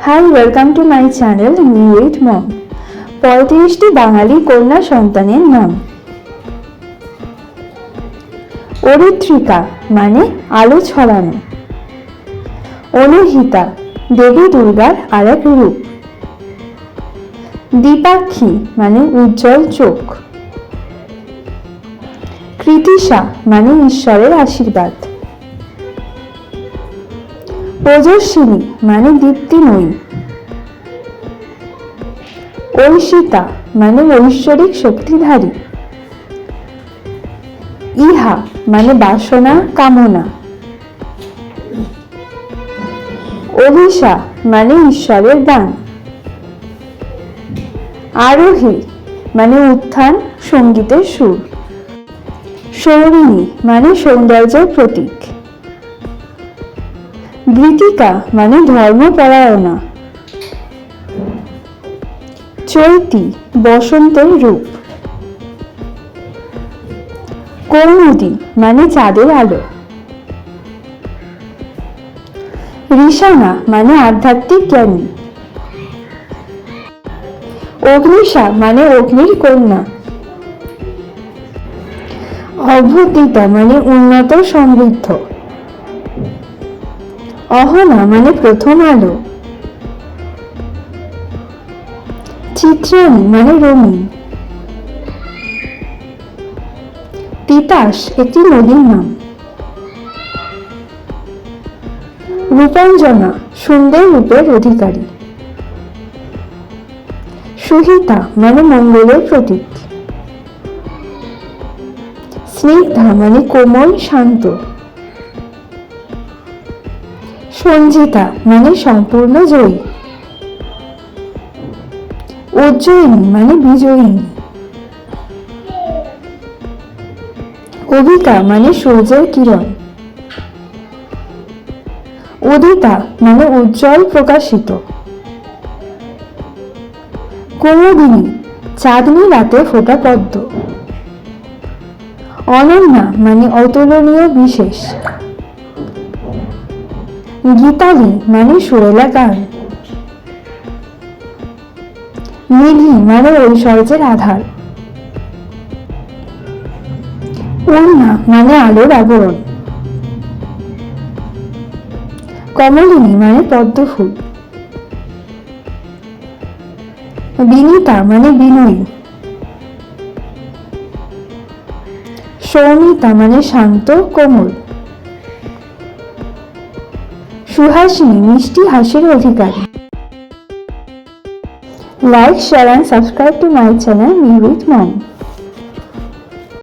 Hi welcome to my channel new with mom পঁয়ত্রিশটি বাঙালি কন্যা সন্তানের নাম। অরিত্রিকা মানে আলো ছড়ানো। অনুহিতা, দেবী দুর্গার আরেক রূপ। দীপাক্ষী মানে উজ্জ্বল চোখ। কৃতিশা মানে ঈশ্বরের আশীর্বাদ। ওজস্বিনী মানে দীপ্তিময়ী ঐশিতা মানে ঐশ্বরিক শক্তিধারী। ইহা মানে বাসনা, কামনা। অভিশা মানে ঈশ্বরের দান। আরোহী মানে উত্থান, সঙ্গীতের সুর। সৌরিণী মানে সৌন্দর্যের প্রতীক। গীতিকা মানে ধর্মপরায়ণা। চৈতি, বসন্তের রূপ। কৌমুদি মানে চাঁদের আলো। ঋষানা মানে আধ্যাত্মিক জ্ঞানী। অগ্নিশা মানে অগ্নির কন্যা। অভ্যুদিতা মানে উন্নত সমৃদ্ধ। অহনা মানে প্রথম আলো। চিত্রাণী মানে রঙিন। তিতাস একটি নদীর নাম। রূপাঞ্জনা সুন্দর রূপের অধিকারী। সুহিতা মানে মঙ্গলের প্রতীক। স্নিগ্ধা মানে কোমল, শান্ত। সঞ্জিতা মানে সম্পূর্ণ জয়ী। উজ্জয়িনী মানে বিজয়িনী। অবিকা মানে সূর্যের কিরণ। উদিতা মানে উজ্জ্বল প্রকাশিত। কুমুদিনী, চাঁদনি রাতে ফোটা পদ্ম। অনন্যা মানে অতুলনীয় বিশেষ। গীতালি মানে সুরেলা গান। নিধি মানে ঐশ্বর্যের আধার। পূর্ণা মানে আলোর আবরণ। কমলিনী মানে পদ্ম ফুল বিনীতা মানে বিনয়ী। সৌমিতা মানে শান্ত, কোমল। সুহাসিনী মিষ্টি হাসির অধিকারী। Like share and subscribe to my channel me with